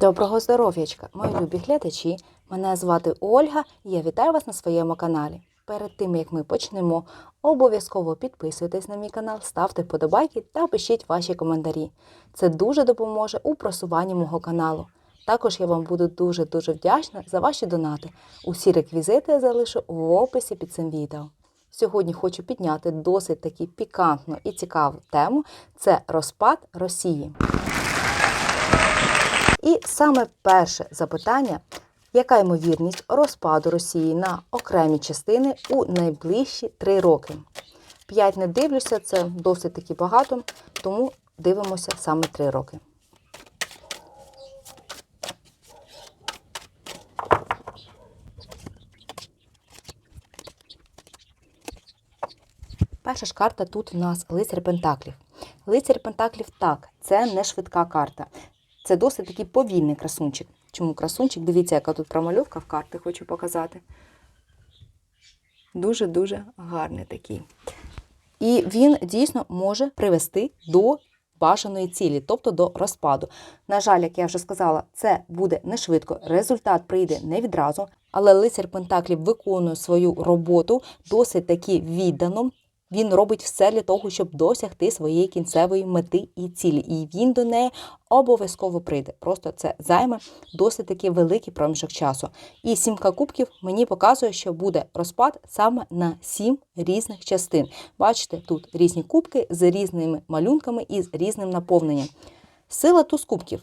Доброго здоров'ячка, мої любі глядачі. Мене звати Ольга і я вітаю вас на своєму каналі. Перед тим як ми почнемо, обов'язково підписуйтесь на мій канал, ставте вподобайки та пишіть ваші коментарі. Це дуже допоможе у просуванні мого каналу. Також я вам буду дуже-дуже вдячна за ваші донати. Усі реквізити я залишу в описі під цим відео. Сьогодні хочу підняти досить таки пікантну і цікаву тему це розпад Росії. Саме перше запитання: яка ймовірність розпаду Росії на окремі частини у найближчі три роки? П'ять не дивлюся, це досить таки багато, тому дивимося саме три роки. Перша ж карта тут в нас лицар Пентаклів. Лицар Пентаклів так, це не швидка карта. Це досить такий повільний красунчик. Чому красунчик? Дивіться, яка тут промальовка в карти, хочу показати. Дуже-дуже гарний такий. І він дійсно може привести до бажаної цілі, тобто до розпаду. На жаль, як я вже сказала, це буде не швидко, результат прийде не відразу, але лицар Пентаклів виконує свою роботу досить таки віддано. Він робить все для того, щоб досягти своєї кінцевої мети і цілі. І він до неї обов'язково прийде. Просто це займе досить таки великий проміжок часу. І сімка кубків мені показує, що буде розпад саме на сім різних частин. Бачите, тут різні кубки з різними малюнками і з різним наповненням. Сила туз кубків.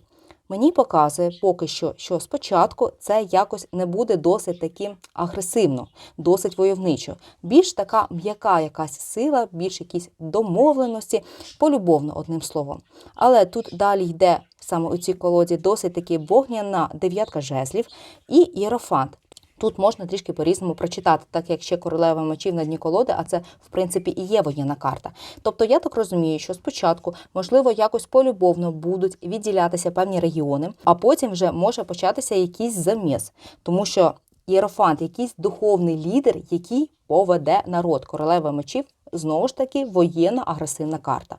Мені показує поки що, що спочатку це якось не буде досить таки агресивно, досить войовничо. Більш така м'яка якась сила, більш якісь домовленості, полюбовно, одним словом. Але тут далі йде саме у цій колоді досить таки вогняна дев'ятка жезлів і іерофант. Тут можна трішки по-різному прочитати, так як ще королева мечів на дні колоди, а це, в принципі, і є воєнна карта. Тобто я так розумію, що спочатку, можливо, якось полюбовно будуть відділятися певні регіони, а потім вже може початися якийсь заміс, тому що єрофант, якийсь духовний лідер, який поведе народ. Королева мечів знову ж таки воєнна агресивна карта.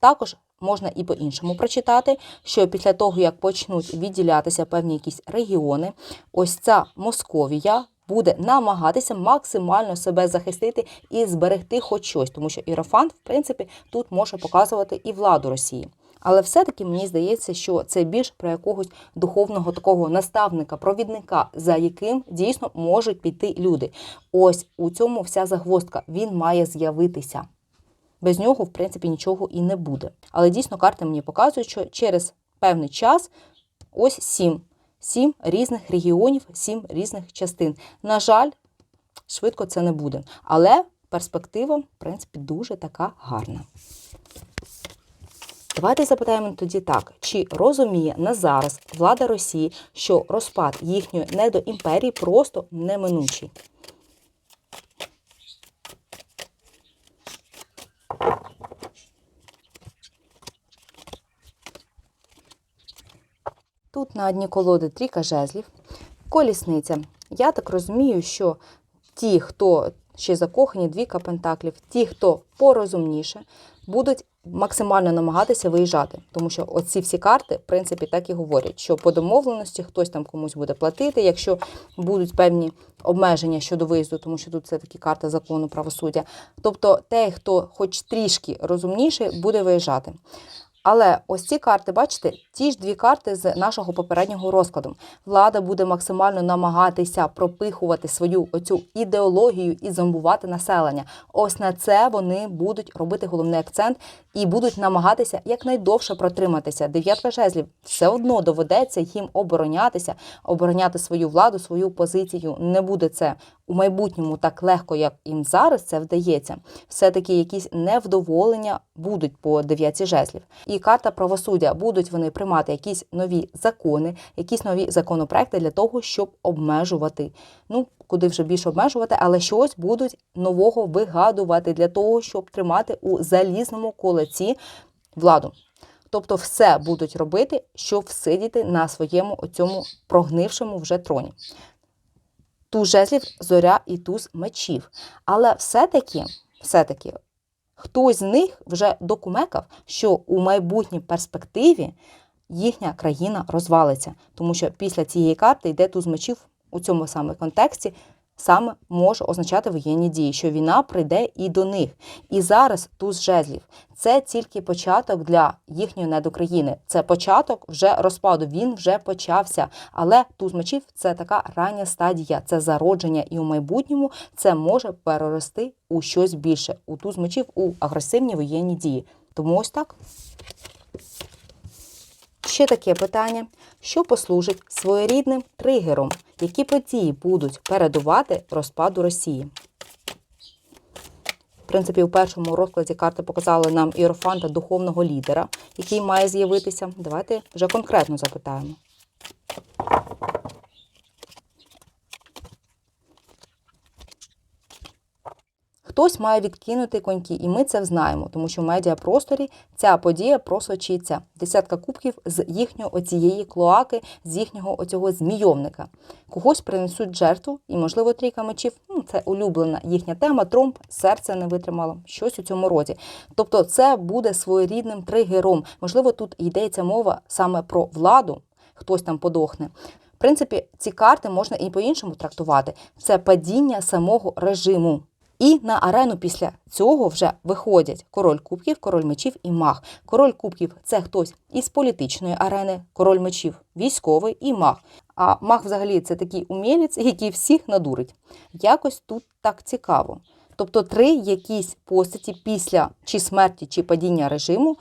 Також можна і по-іншому прочитати, що після того, як почнуть відділятися певні якісь регіони, ось ця Московія буде намагатися максимально себе захистити і зберегти хоч щось, тому що Ірофант, в принципі, тут може показувати і владу Росії. Але все-таки мені здається, що це більш про якогось духовного такого наставника, провідника, за яким дійсно можуть піти люди. Ось у цьому вся загвоздка. Він має з'явитися. Без нього, в принципі, нічого і не буде. Але дійсно карти мені показують, що через певний час ось сім. Сім різних регіонів, сім різних частин. На жаль, швидко це не буде. Але перспектива, в принципі, дуже така гарна. Давайте запитаємо тоді так: чи розуміє на зараз влада Росії, що розпад їхньої недоімперії просто неминучий? Тут на одній колоди трійка жезлів, колісниця. Я так розумію, що ті, хто ще закохані, двійка пентаклів, ті, хто порозумніше, будуть максимально намагатися виїжджати. Тому що оці всі карти, в принципі, так і говорять, що по домовленості хтось там комусь буде платити, якщо будуть певні обмеження щодо виїзду, тому що тут це такі карти закону правосуддя. Тобто, той, хто хоч трішки розумніше, буде виїжджати. Але ось ці карти, бачите, ті ж дві карти з нашого попереднього розкладу. Влада буде максимально намагатися пропихувати свою оцю ідеологію і зомбувати населення. Ось на це вони будуть робити головний акцент і будуть намагатися якнайдовше протриматися. Дев'ятка жезлів все одно доведеться їм оборонятися, обороняти свою владу, свою позицію. Не буде це у майбутньому так легко, як їм зараз це вдається. Все-таки якісь невдоволення будуть по дев'ятці жезлів. І карта правосуддя будуть вони приймати якісь нові закони, якісь нові законопроекти для того, щоб обмежувати. Ну, куди вже більше обмежувати, але щось будуть нового вигадувати для того, щоб тримати у залізному кулаці владу. Тобто, все будуть робити, щоб всидіти на своєму оцьому прогнившому вже троні. Туз жезлів, зоря і туз мечів. Але все-таки, все-таки, хтось з них вже докумекав, що у майбутній перспективі їхня країна розвалиться, тому що після цієї карти йде туз мечів у цьому саме контексті. Саме може означати воєнні дії, що війна прийде і до них. І зараз туз жезлів це тільки початок для їхньої недокраїни. Це початок вже розпаду. Він вже почався. Але туз мечів це така рання стадія, це зародження, і у майбутньому це може перерости у щось більше. У туз мечів у агресивні воєнні дії. Тому ось так. Ще таке питання, що послужить своєрідним тригером, які події будуть передувати розпаду Росії. В принципі, у першому розкладі карти показали нам іерофанта духовного лідера, який має з'явитися. Давайте вже конкретно запитаємо. Хтось має відкинути коньки, і ми це знаємо, тому що в медіапросторі ця подія просочиться. Десятка кубків з їхнього оцієї клоаки, з їхнього оцього змійовника. Когось принесуть жертву, і, можливо, трійка мечів ну, це улюблена їхня тема. Тромб, серце не витримало, щось у цьому роді. Тобто, це буде своєрідним тригером. Можливо, тут йдеться мова саме про владу, хтось там подохне. В принципі, ці карти можна і по-іншому трактувати. Це падіння самого режиму. І на арену після цього вже виходять король кубків, король мечів і маг. Король кубків це хтось із політичної арени, король мечів військовий і маг. А маг взагалі це такий умілець, який всіх надурить. Якось тут так цікаво. Тобто три якісь постаті після чи смерті, чи падіння режиму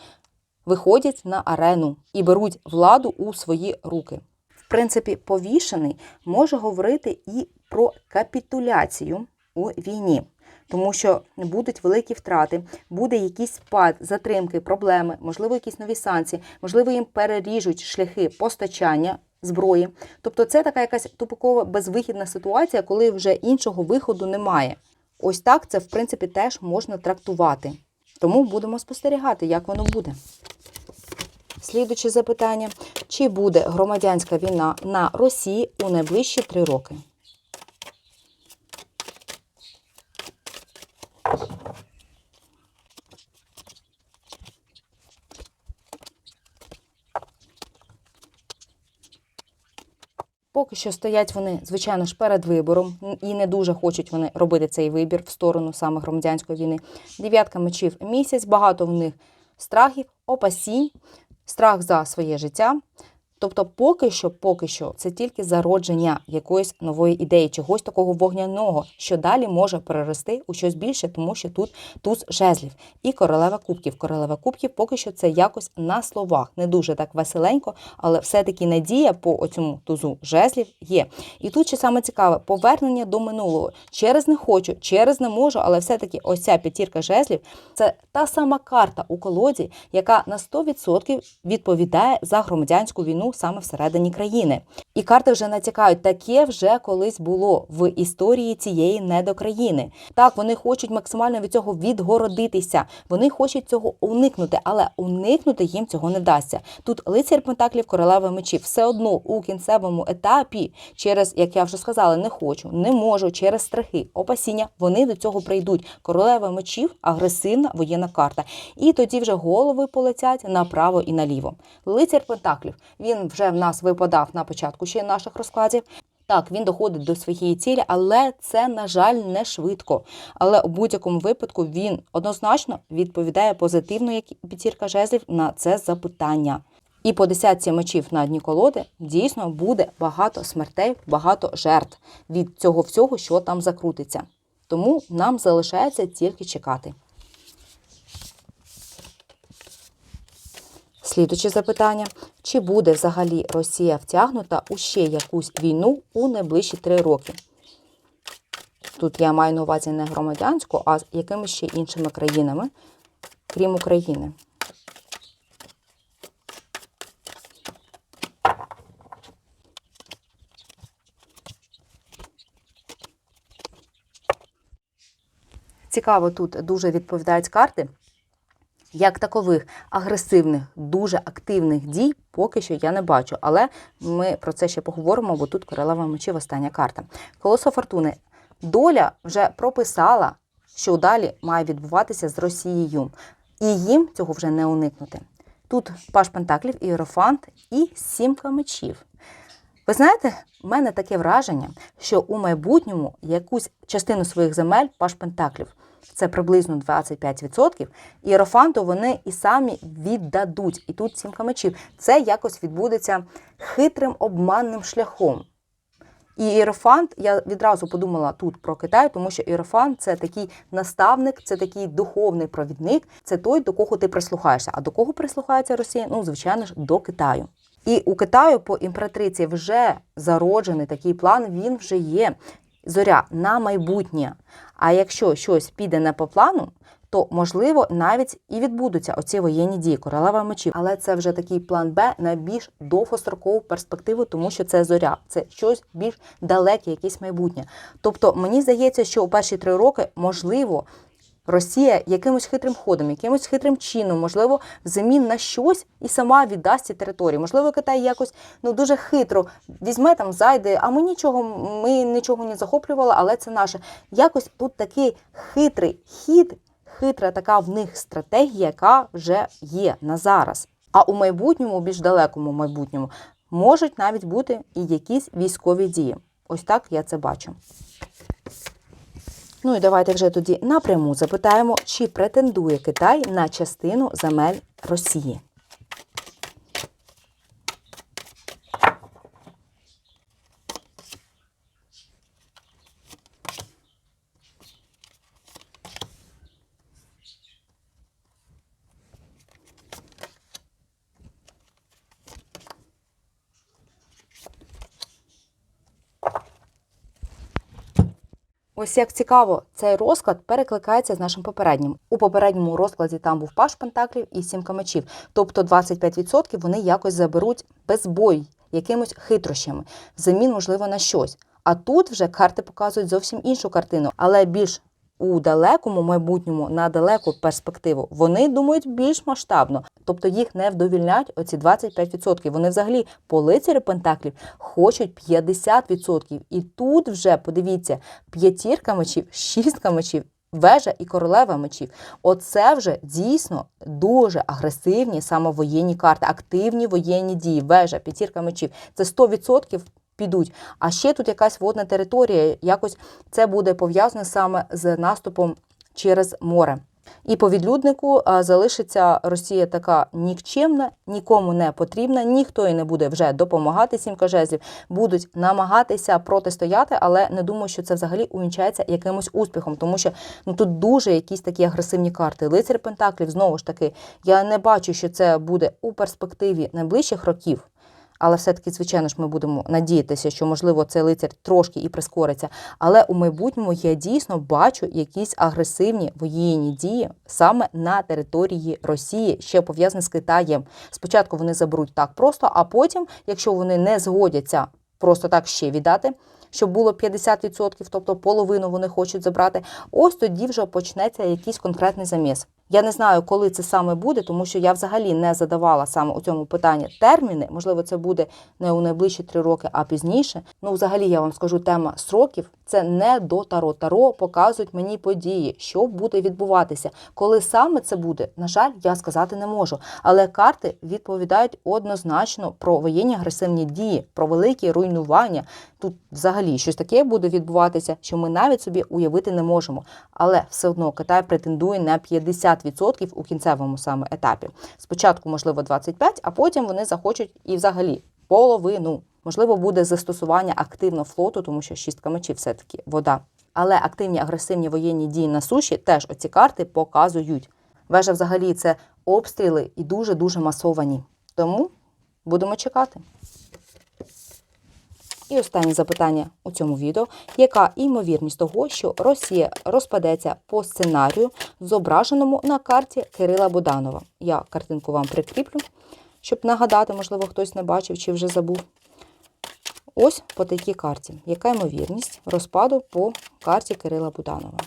виходять на арену і беруть владу у свої руки. В принципі, повішений може говорити і про капітуляцію у війні тому що будуть великі втрати, буде якийсь спад, затримки, проблеми, можливо, якісь нові санкції, можливо, їм переріжуть шляхи постачання. Зброї, тобто це така якась тупикова безвихідна ситуація, коли вже іншого виходу немає. Ось так це, в принципі, теж можна трактувати. Тому будемо спостерігати, як воно буде. Слідуче запитання: чи буде громадянська війна на Росії у найближчі три роки? Поки що стоять вони, звичайно ж, перед вибором, і не дуже хочуть вони робити цей вибір в сторону саме громадянської війни. Дев'ятка мечів місяць, багато в них страхів, опасінь, страх за своє життя. Тобто, поки що, поки що, це тільки зародження якоїсь нової ідеї, чогось такого вогняного, що далі може перерости у щось більше, тому що тут туз жезлів і королева кубків. Королева кубків поки що це якось на словах, не дуже так веселенько, але все-таки надія по цьому тузу жезлів є. І тут ще саме цікаве повернення до минулого. Через не хочу, через не можу, але все-таки ось ця п'ятірка жезлів це та сама карта у колоді, яка на 100% відповідає за громадянську війну саме всередині країни. І карти вже натякають, таке вже колись було в історії цієї недокраїни. Так, вони хочуть максимально від цього відгородитися. Вони хочуть цього уникнути, але уникнути їм цього не вдасться. Тут лицар Пентаклів, королева мечів, все одно у кінцевому етапі, через як я вже сказала, не хочу, не можу, через страхи, опасіння, вони до цього прийдуть. Королева мечів агресивна воєнна карта. І тоді вже голови полетять направо і наліво. Лицар Пентаклів він вже в нас випадав на початку ще наших розкладів. Так, він доходить до своєї цілі, але це, на жаль, не швидко. Але у будь-якому випадку він однозначно відповідає позитивно, як п'ятірка жезлів, на це запитання. І по десятці мечів на дні колоди дійсно буде багато смертей, багато жертв від цього всього, що там закрутиться. Тому нам залишається тільки чекати. Слідуче запитання: чи буде взагалі Росія втягнута у ще якусь війну у найближчі три роки? Тут я маю на увазі не громадянську, а з якимись ще іншими країнами, крім України. Цікаво, тут дуже відповідають карти. Як такових агресивних, дуже активних дій поки що я не бачу, але ми про це ще поговоримо, бо тут королева мечів остання карта. Колесо фортуни. Доля вже прописала, що далі має відбуватися з Росією, і їм цього вже не уникнути. Тут паш пентаклів, іерофант і сімка мечів. Ви знаєте, в мене таке враження, що у майбутньому якусь частину своїх земель паш пентаклів, це приблизно 25%, іерофанту вони і самі віддадуть. І тут сімка мечів. Це якось відбудеться хитрим обманним шляхом. І Іерофант, я відразу подумала тут про Китай, тому що Іерофант це такий наставник, це такий духовний провідник, це той, до кого ти прислухаєшся. А до кого прислухається Росія? Ну, звичайно ж, до Китаю. І у Китаю по імператриці вже зароджений такий план, він вже є. Зоря на майбутнє. А якщо щось піде не по плану, то можливо навіть і відбудуться оці воєнні дії королева мечів. Але це вже такий план Б на більш довгострокову перспективу, тому що це зоря, це щось більш далеке, якесь майбутнє. Тобто мені здається, що у перші три роки можливо. Росія якимось хитрим ходом, якимось хитрим чином, можливо, взамін на щось і сама віддасть ці території. Можливо, Китай якось ну дуже хитро візьме там, зайде, а ми нічого, ми нічого не захоплювали, але це наше. Якось тут такий хитрий хід, хитра така в них стратегія, яка вже є на зараз. А у майбутньому, більш далекому майбутньому, можуть навіть бути і якісь військові дії. Ось так я це бачу. Ну і давайте вже тоді напряму запитаємо, чи претендує Китай на частину земель Росії. Ось як цікаво, цей розклад перекликається з нашим попереднім. У попередньому розкладі там був паш пентаклів і сімка мечів. Тобто 25% вони якось заберуть без бою, якимось хитрощами, взамін, можливо, на щось. А тут вже карти показують зовсім іншу картину, але більш у далекому майбутньому на далеку перспективу вони думають більш масштабно, тобто їх не вдовільнять оці 25%. Вони взагалі по лицарю пентаклів хочуть 50%. І тут вже подивіться п'ятірка мечів, шістка мечів. Вежа і королева мечів. Оце вже дійсно дуже агресивні саме воєнні карти, активні воєнні дії. Вежа, п'ятірка мечів. Це 100% підуть. А ще тут якась водна територія, якось це буде пов'язано саме з наступом через море. І по відлюднику залишиться Росія така нікчемна, нікому не потрібна, ніхто їй не буде вже допомагати сімка жезлів, будуть намагатися протистояти, але не думаю, що це взагалі увінчається якимось успіхом, тому що ну тут дуже якісь такі агресивні карти. Лицар Пентаклів знову ж таки, я не бачу, що це буде у перспективі найближчих років. Але все-таки, звичайно ж, ми будемо надіятися, що, можливо, цей лицар трошки і прискориться. Але у майбутньому я дійсно бачу якісь агресивні воєнні дії саме на території Росії, ще пов'язані з Китаєм. Спочатку вони заберуть так просто, а потім, якщо вони не згодяться просто так ще віддати. Щоб було 50%, тобто половину вони хочуть забрати. Ось тоді вже почнеться якийсь конкретний заміс. Я не знаю, коли це саме буде, тому що я взагалі не задавала саме у цьому питанні терміни. Можливо, це буде не у найближчі три роки, а пізніше. Ну, взагалі, я вам скажу, тема сроків це не до таро. Таро показують мені події, що буде відбуватися. Коли саме це буде, на жаль, я сказати не можу. Але карти відповідають однозначно про воєнні агресивні дії, про великі руйнування. Тут взагалі щось таке буде відбуватися, що ми навіть собі уявити не можемо. Але все одно Китай претендує на 50% у кінцевому саме етапі. Спочатку, можливо, 25%, а потім вони захочуть і взагалі половину. Можливо, буде застосування активно флоту, тому що шістка мечів все-таки вода. Але активні агресивні воєнні дії на суші теж оці карти показують. Вежа взагалі це обстріли і дуже-дуже масовані. Тому будемо чекати. І останнє запитання у цьому відео: яка ймовірність того, що Росія розпадеться по сценарію, зображеному на карті Кирила Буданова? Я картинку вам прикріплю, щоб нагадати, можливо, хтось не бачив чи вже забув. Ось по такій карті. Яка ймовірність розпаду по карті Кирила Буданова?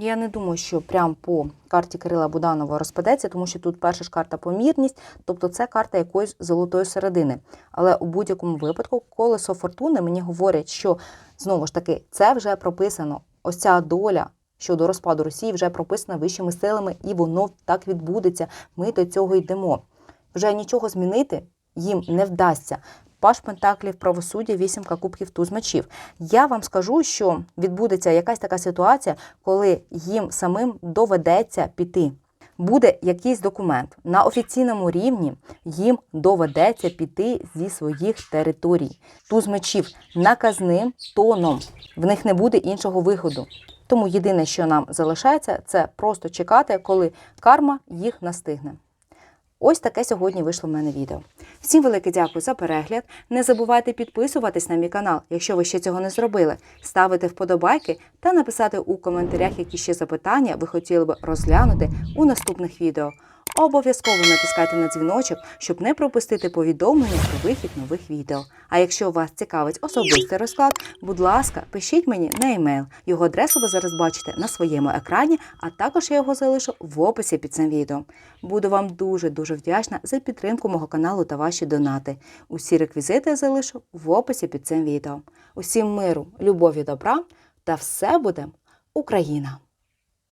Я не думаю, що прям по карті Кирила Буданова розпадеться, тому що тут перша ж карта помірність, тобто це карта якоїсь золотої середини. Але у будь-якому випадку колесо фортуни мені говорять, що знову ж таки це вже прописано. Ось ця доля щодо розпаду Росії вже прописана вищими силами, і воно так відбудеться. Ми до цього йдемо. Вже нічого змінити їм не вдасться. Паш Пентаклів, правосуддя, вісімка кубків туз мечів. Я вам скажу, що відбудеться якась така ситуація, коли їм самим доведеться піти. Буде якийсь документ на офіційному рівні, їм доведеться піти зі своїх територій. Туз мечів наказним тоном. В них не буде іншого виходу. Тому єдине, що нам залишається, це просто чекати, коли карма їх настигне. Ось таке сьогодні вийшло в мене відео. Всім велике дякую за перегляд. Не забувайте підписуватись на мій канал, якщо ви ще цього не зробили, ставити вподобайки та написати у коментарях, які ще запитання ви хотіли б розглянути у наступних відео. Обов'язково натискайте на дзвіночок, щоб не пропустити повідомлення про вихід нових відео. А якщо вас цікавить особистий розклад, будь ласка, пишіть мені на емейл. Його адресу ви зараз бачите на своєму екрані, а також я його залишу в описі під цим відео. Буду вам дуже дуже вдячна за підтримку мого каналу та ваші донати. Усі реквізити я залишу в описі під цим відео. Усім миру, любові, добра та все буде Україна!